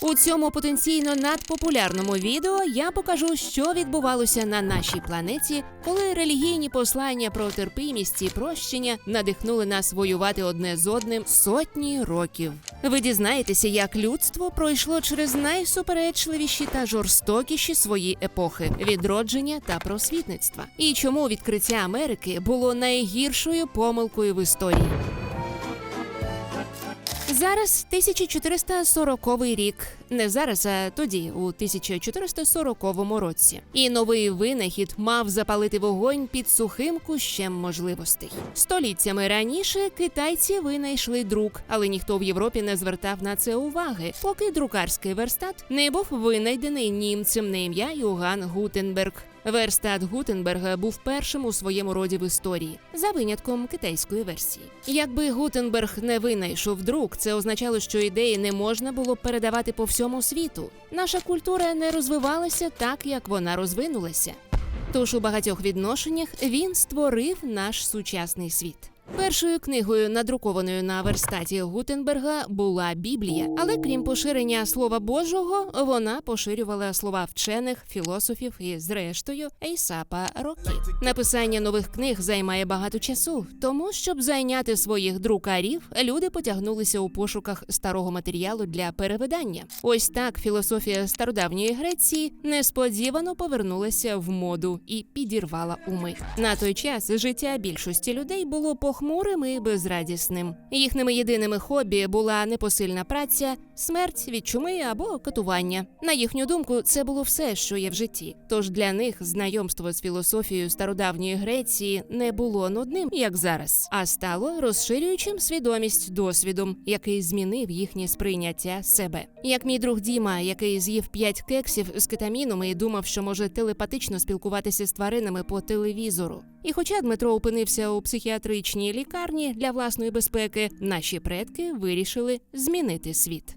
У цьому потенційно надпопулярному відео я покажу, що відбувалося на нашій планеті, коли релігійні послання про терпимість і прощення надихнули нас воювати одне з одним сотні років. Ви дізнаєтеся, як людство пройшло через найсуперечливіші та жорстокіші свої епохи відродження та просвітництва, і чому відкриття Америки було найгіршою помилкою в історії. Зараз 1440 рік. Не зараз, а тоді, у 1440 році. І новий винахід мав запалити вогонь під сухим кущем можливостей. Століттями раніше китайці винайшли друк, але ніхто в Європі не звертав на це уваги, поки друкарський верстат не був винайдений німцем на ім'я Йоган Гутенберг. Верстат Гутенберга був першим у своєму роді в історії, за винятком китайської версії. Якби Гутенберг не винайшов друк, це означало, що ідеї не можна було передавати по всьому світу. Наша культура не розвивалася так, як вона розвинулася. Тож у багатьох відношеннях він створив наш сучасний світ. Першою книгою, надрукованою на верстаті Гутенберга, була Біблія, але крім поширення слова Божого, вона поширювала слова вчених, філософів і, зрештою, Ейсапа Рокі. Написання нових книг займає багато часу, тому щоб зайняти своїх друкарів, люди потягнулися у пошуках старого матеріалу для перевидання. Ось так філософія стародавньої Греції несподівано повернулася в моду і підірвала уми. На той час життя більшості людей було похмурим і безрадісним. Їхніми єдиними хобі була непосильна праця, смерть від чуми або катування. На їхню думку, це було все, що є в житті. Тож для них знайомство з філософією стародавньої Греції не було нудним, як зараз, а стало розширюючим свідомість досвідом, який змінив їхнє сприйняття себе. Як мій друг Діма, який з'їв п'ять кексів з кетаміном і думав, що може телепатично спілкуватися з тваринами по телевізору. І хоча Дмитро опинився у психіатричній лікарні для власної безпеки, наші предки вирішили змінити світ.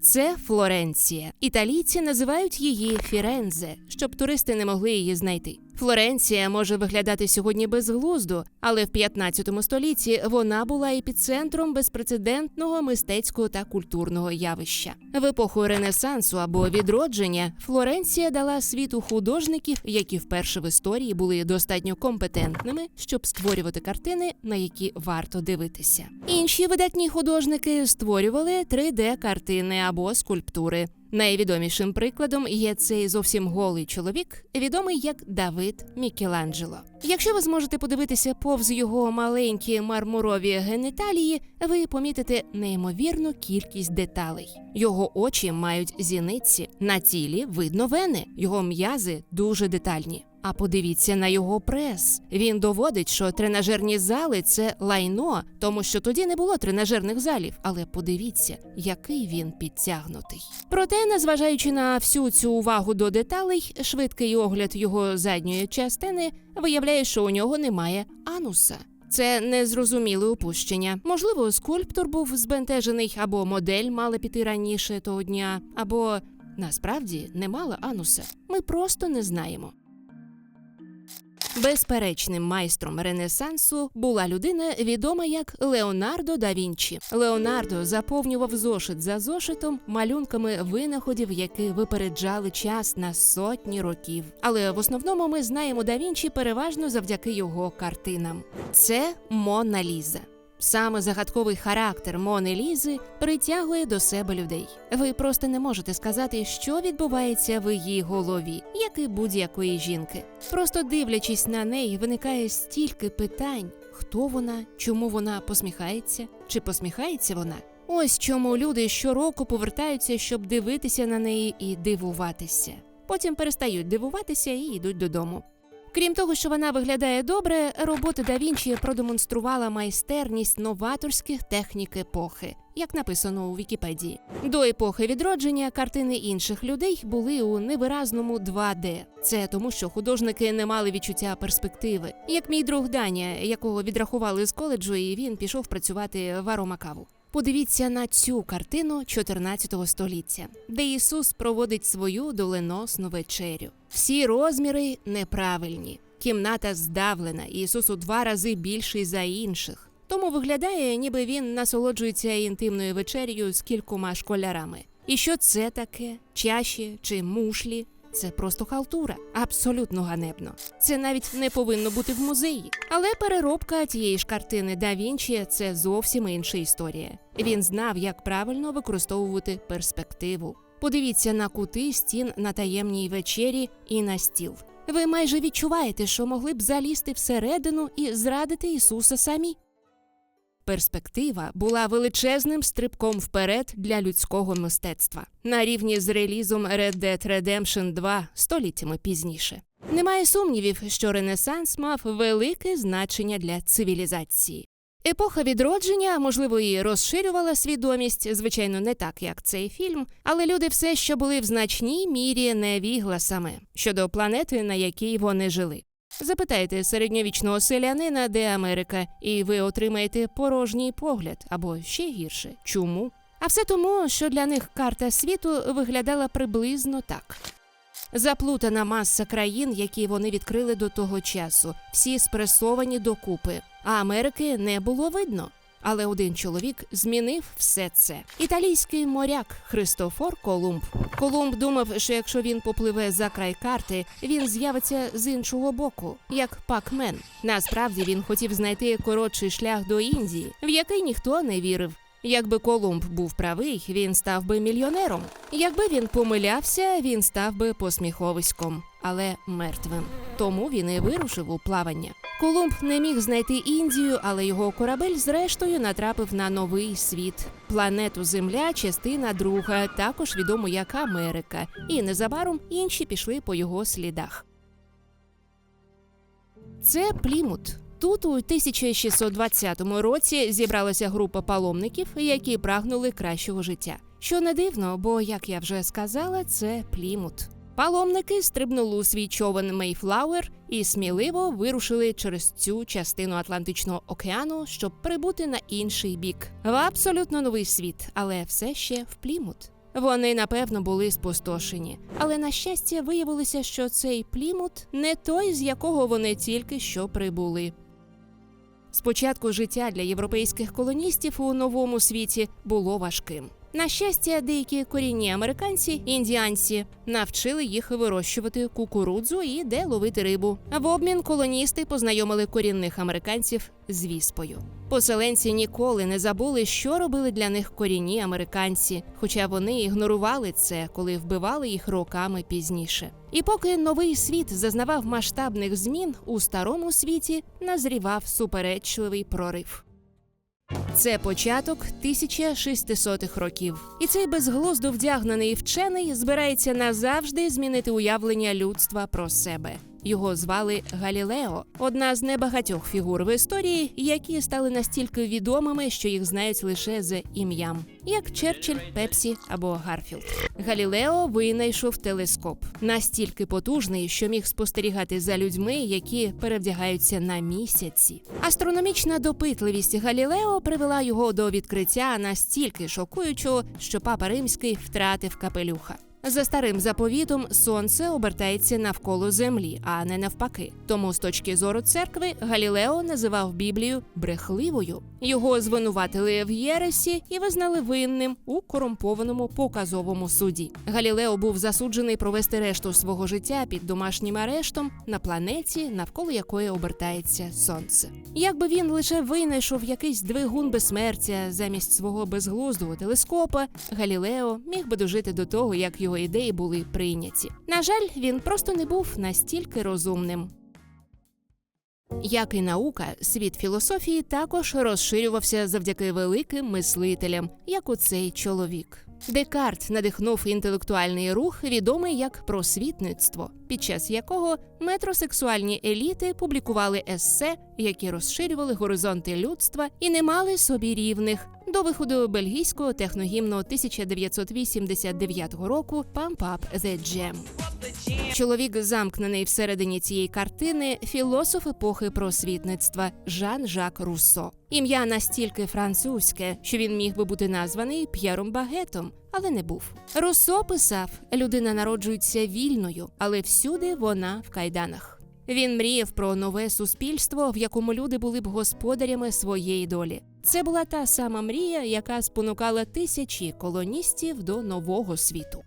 Це Флоренція. Італійці називають її Фірензе, щоб туристи не могли її знайти. Флоренція може виглядати сьогодні безглуздо, але в 15 столітті вона була епіцентром безпрецедентного мистецького та культурного явища. В епоху Ренесансу або відродження Флоренція дала світу художників, які вперше в історії були достатньо компетентними, щоб створювати картини, на які варто дивитися. Інші видатні художники створювали 3D-картини або скульптури. Найвідомішим прикладом є цей зовсім голий чоловік, відомий як Давид Мікеланджело. Якщо ви зможете подивитися повз його маленькі мармурові геніталії, ви помітите неймовірну кількість деталей. Його очі мають зіниці, на тілі видно вени, його м'язи дуже детальні. А подивіться на його прес. Він доводить, що тренажерні зали це лайно, тому що тоді не було тренажерних залів. Але подивіться, який він підтягнутий. Проте, незважаючи на всю цю увагу до деталей, швидкий огляд його задньої частини виявляє, що у нього немає ануса. Це незрозуміле упущення. Можливо, скульптор був збентежений, або модель мала піти раніше того дня, або насправді не мала ануса. Ми просто не знаємо. Безперечним майстром Ренесансу була людина, відома як Леонардо да Вінчі. Леонардо заповнював зошит за зошитом малюнками винаходів, які випереджали час на сотні років. Але в основному ми знаємо да Вінчі переважно завдяки його картинам. Це Мона Ліза. Саме загадковий характер Мони Лізи притягує до себе людей. Ви просто не можете сказати, що відбувається в її голові, як і будь-якої жінки. Просто дивлячись на неї, виникає стільки питань: хто вона, чому вона посміхається, чи посміхається вона? Ось чому люди щороку повертаються, щоб дивитися на неї і дивуватися. Потім перестають дивуватися і йдуть додому. Крім того, що вона виглядає добре, робота да Вінчі продемонструвала майстерність новаторських технік епохи, як написано у Вікіпедії. До епохи відродження картини інших людей були у невиразному 2D. Це тому, що художники не мали відчуття перспективи. Як мій друг Даня, якого відрахували з коледжу, і він пішов працювати в Аромакаву. Подивіться на цю картину 14 століття, де Ісус проводить свою доленосну вечерю. Всі розміри неправильні. Кімната здавлена, Ісус у два рази більший за інших. Тому виглядає, ніби він насолоджується інтимною вечерю з кількома школярами. І що це таке? Чаші чи мушлі? Це просто халтура, абсолютно ганебно. Це навіть не повинно бути в музеї. Але переробка тієї ж картини Да Вінчі це зовсім інша історія. Він знав, як правильно використовувати перспективу. Подивіться на кути стін на таємній вечері і на стіл. Ви майже відчуваєте, що могли б залізти всередину і зрадити Ісуса самі. Перспектива була величезним стрибком вперед для людського мистецтва на рівні з релізом Red Dead Redemption 2 століттями пізніше. Немає сумнівів, що Ренесанс мав велике значення для цивілізації. Епоха відродження, можливо, і розширювала свідомість, звичайно, не так, як цей фільм, але люди все ще були в значній мірі невігласами щодо планети, на якій вони жили. Запитайте середньовічного селянина, де Америка, і ви отримаєте порожній погляд або ще гірше. Чому? А все тому, що для них карта світу виглядала приблизно так. Заплутана маса країн, які вони відкрили до того часу, всі спресовані докупи, а Америки не було видно. Але один чоловік змінив все це. Італійський моряк Христофор Колумб. Колумб думав, що якщо він попливе за край карти, він з'явиться з іншого боку, як пакмен. Насправді він хотів знайти коротший шлях до Індії, в який ніхто не вірив. Якби Колумб був правий, він став би мільйонером. Якби він помилявся, він став би посміховиськом, але мертвим. Тому він і вирушив у плавання. Колумб не міг знайти Індію, але його корабель зрештою натрапив на новий світ. Планету Земля, частина друга, також відому як Америка, і незабаром інші пішли по його слідах. Це Плімут. Тут у 1620 році зібралася група паломників, які прагнули кращого життя. Що не дивно, бо, як я вже сказала, це Плімут. Паломники стрибнули у свій човен Мейфлауер і сміливо вирушили через цю частину Атлантичного океану, щоб прибути на інший бік в абсолютно новий світ, але все ще в Плімут. Вони напевно були спустошені, але на щастя виявилося, що цей Плімут не той, з якого вони тільки що прибули. Спочатку життя для європейських колоністів у новому світі було важким. На щастя, деякі корінні американці, індіанці, навчили їх вирощувати кукурудзу і де ловити рибу. В обмін колоністи познайомили корінних американців з віспою. Поселенці ніколи не забули, що робили для них корінні американці, хоча вони ігнорували це, коли вбивали їх роками пізніше. І поки новий світ зазнавав масштабних змін, у старому світі назрівав суперечливий прорив. Це початок 1600-х років, і цей безглуздо вдягнений вчений збирається назавжди змінити уявлення людства про себе. Його звали Галілео, одна з небагатьох фігур в історії, які стали настільки відомими, що їх знають лише з ім'ям, як Черчилль, Пепсі або Гарфілд. Галілео винайшов телескоп настільки потужний, що міг спостерігати за людьми, які перевдягаються на місяці. Астрономічна допитливість Галілео привела його до відкриття настільки шокуючого, що папа римський втратив капелюха. За старим заповітом сонце обертається навколо землі, а не навпаки. Тому, з точки зору церкви, Галілео називав Біблію брехливою. Його звинуватили в Єресі і визнали винним у корумпованому показовому суді. Галілео був засуджений провести решту свого життя під домашнім арештом на планеті, навколо якої обертається сонце. Якби він лише винайшов якийсь двигун безсмертя замість свого безглуздого телескопа, Галілео міг би дожити до того, як його ідеї були прийняті. На жаль, він просто не був настільки розумним. Як і наука, світ філософії також розширювався завдяки великим мислителям, як у цей чоловік. Декарт надихнув інтелектуальний рух, відомий як просвітництво, під час якого метросексуальні еліти публікували есе, які розширювали горизонти людства і не мали собі рівних. До виходу бельгійського техногімну 1989 року «Pump Up The Jam». Чоловік, замкнений всередині цієї картини, філософ епохи просвітництва Жан-Жак Руссо. Ім'я настільки французьке, що він міг би бути названий П'єром Багетом, але не був. Руссо писав: людина народжується вільною, але всюди вона в кайданах. Він мріяв про нове суспільство, в якому люди були б господарями своєї долі. Це була та сама мрія, яка спонукала тисячі колоністів до нового світу.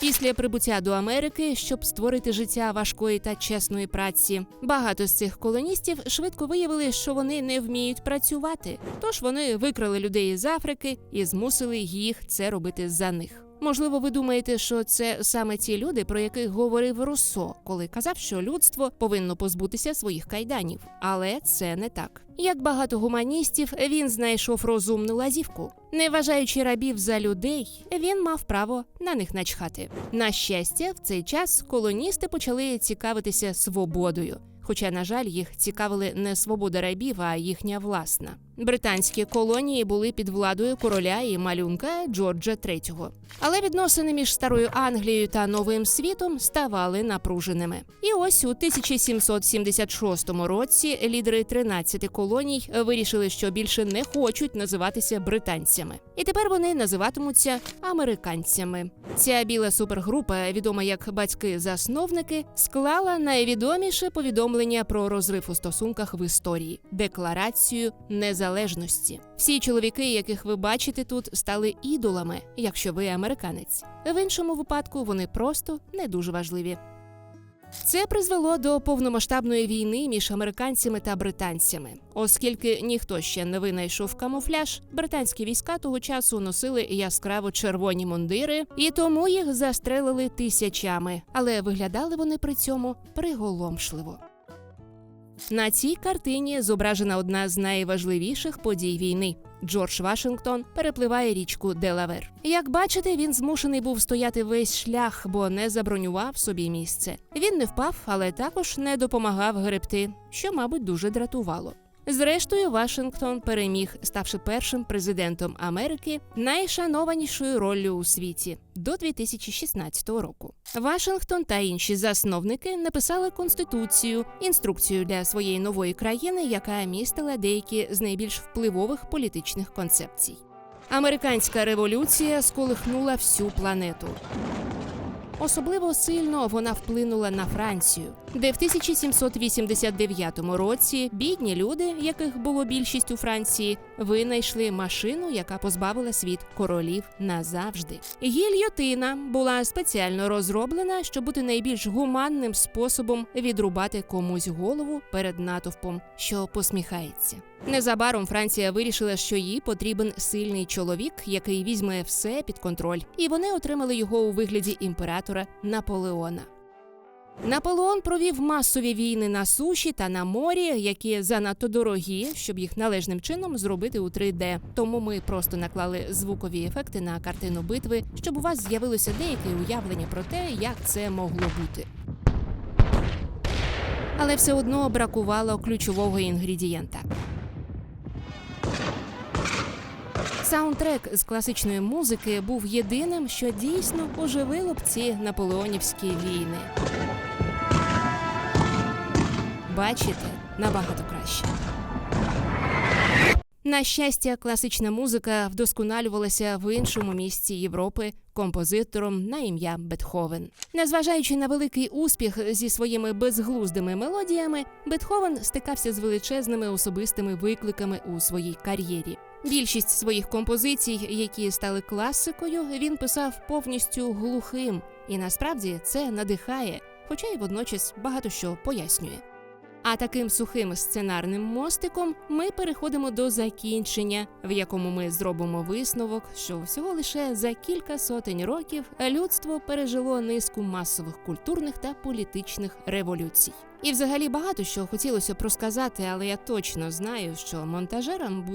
Після прибуття до Америки, щоб створити життя важкої та чесної праці, багато з цих колоністів швидко виявили, що вони не вміють працювати. Тож вони викрали людей з Африки і змусили їх це робити за них. Можливо, ви думаєте, що це саме ті люди, про яких говорив Руссо, коли казав, що людство повинно позбутися своїх кайданів. Але це не так. Як багато гуманістів, він знайшов розумну лазівку. Не вважаючи рабів за людей, він мав право на них начхати. На щастя, в цей час колоністи почали цікавитися свободою. Хоча, на жаль, їх цікавили не свобода рабів, а їхня власна. Британські колонії були під владою короля і малюнка Джорджа III. Але відносини між старою Англією та новим світом ставали напруженими. І ось у 1776 році лідери 13 колоній вирішили, що більше не хочуть називатися британцями, і тепер вони називатимуться американцями. Ця біла супергрупа, відома як батьки-засновники, склала найвідоміше повідомлення про розрив у стосунках в історії декларацію незалежності. Всі чоловіки, яких ви бачите тут, стали ідолами, якщо ви американець. В іншому випадку вони просто не дуже важливі. Це призвело до повномасштабної війни між американцями та британцями. Оскільки ніхто ще не винайшов камуфляж, британські війська того часу носили яскраво червоні мундири, і тому їх застрелили тисячами, але виглядали вони при цьому приголомшливо. На цій картині зображена одна з найважливіших подій війни. Джордж Вашингтон перепливає річку Делавер. Як бачите, він змушений був стояти весь шлях, бо не забронював собі місце. Він не впав, але також не допомагав гребти, що, мабуть, дуже дратувало. Зрештою, Вашингтон переміг, ставши першим президентом Америки найшанованішою роллю у світі до 2016 року. Вашингтон та інші засновники написали конституцію, інструкцію для своєї нової країни, яка містила деякі з найбільш впливових політичних концепцій. Американська революція сколихнула всю планету. Особливо сильно вона вплинула на Францію, де в 1789 році бідні люди, яких було більшість у Франції, винайшли машину, яка позбавила світ королів назавжди. Гільйотина була спеціально розроблена, щоб бути найбільш гуманним способом відрубати комусь голову перед натовпом, що посміхається. Незабаром Франція вирішила, що їй потрібен сильний чоловік, який візьме все під контроль, і вони отримали його у вигляді імператора Наполеона. Наполеон провів масові війни на суші та на морі, які занадто дорогі, щоб їх належним чином зробити у 3D. Тому ми просто наклали звукові ефекти на картину битви, щоб у вас з'явилося деяке уявлення про те, як це могло бути. Але все одно бракувало ключового інгредієнта. Саундтрек з класичної музики був єдиним, що дійсно оживило б ці наполеонівські війни. Бачите, набагато краще. На щастя, класична музика вдосконалювалася в іншому місці Європи композитором на ім'я Бетховен. Незважаючи на великий успіх зі своїми безглуздими мелодіями, Бетховен стикався з величезними особистими викликами у своїй кар'єрі. Більшість своїх композицій, які стали класикою, він писав повністю глухим, і насправді це надихає, хоча й водночас багато що пояснює. А таким сухим сценарним мостиком ми переходимо до закінчення, в якому ми зробимо висновок, що всього лише за кілька сотень років людство пережило низку масових культурних та політичних революцій. І взагалі багато що хотілося б розказати, але я точно знаю, що монтажерам буде.